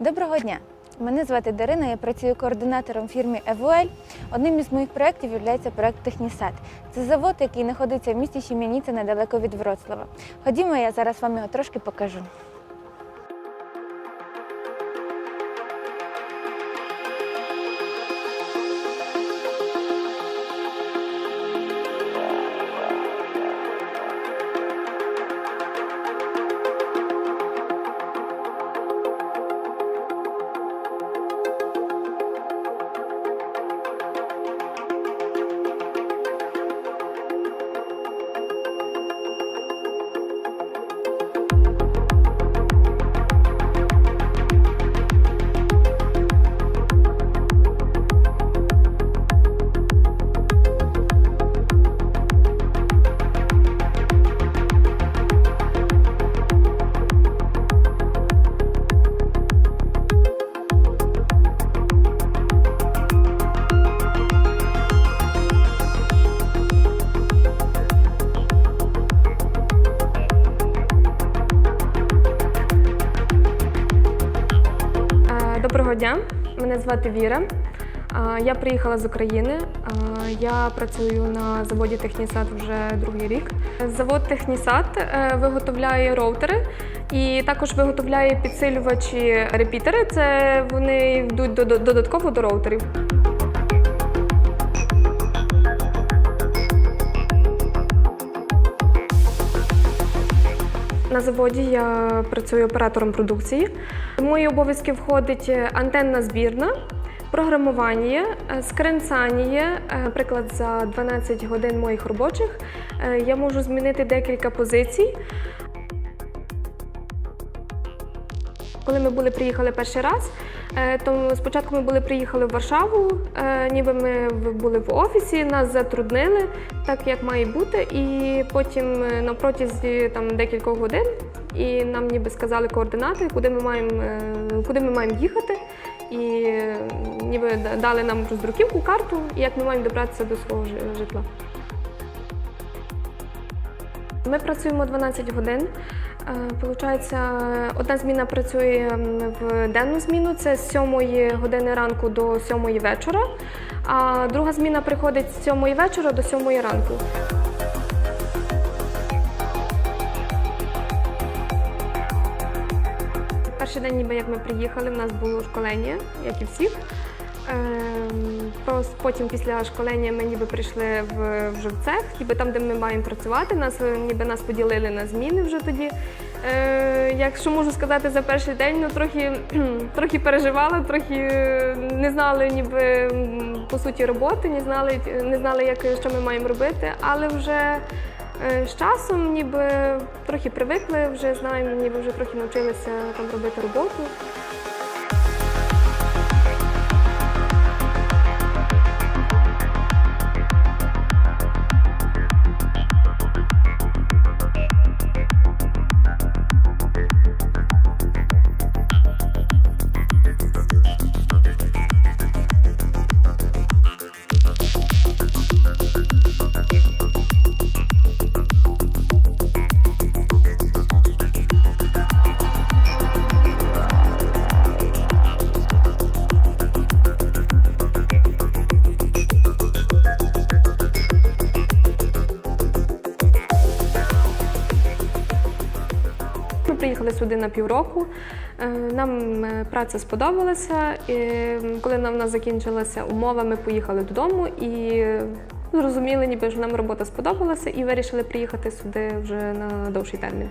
Доброго дня! Мене звати Дарина, я працюю координатором фірми Евуель. Одним із моїх проєктів є проєкт Технісад. Це завод, який знаходиться в місті Щем'яніце недалеко від Вроцлава. Ходімо, я зараз вам його трошки покажу. Доброго дня, мене звати Віра. Я приїхала з України. Я працюю на заводі Технісат вже другий рік. Завод Технісат е, виготовляє роутери і також виготовляє підсилювачі репітери. Це вони йдуть до- до- додатково до роутерів. На заводі я працюю оператором продукції. В мої обов'язки входить е, антенна збірна, програмування, е, скринцання. Е, Наприклад, за 12 годин моїх робочих е, я можу змінити декілька позицій. Коли ми були приїхали перший раз, е, то спочатку ми були приїхали в Варшаву, е, ніби ми були в офісі, нас затруднили, так як має бути. І потім е, на протязі там декількох годин і нам ніби сказали координати, куди ми маємо, куди ми маємо їхати. І ніби дали нам роздруківку, карту, і як ми маємо добратися до свого житла. Ми працюємо 12 годин. Е, Получається, одна зміна працює в денну зміну, це з 7 години ранку до 7 вечора, а друга зміна приходить з 7 вечора до 7 ранку. Перший день, ніби як ми приїхали, в нас було школення, як і всіх. Ем, Потім після школення ми ніби прийшли в, вже в цех, ніби там, де ми маємо працювати. Нас е, ніби нас поділили на зміни вже тоді. Е, якщо можу сказати за перший день, ну трохи, трохи переживала, трохи е, не знали ніби по суті роботи, не знали, не знали, як що ми маємо робити, але вже. е, З часом ніби трохи привикли, вже знаємо, ніби вже трохи навчилися там робити роботу. Приїхали сюди на півроку. Е, Нам е, праця сподобалася. І коли нам вона закінчилася умова, ми поїхали додому і е, зрозуміли, ніби що нам робота сподобалася, і вирішили приїхати сюди вже на довший термін.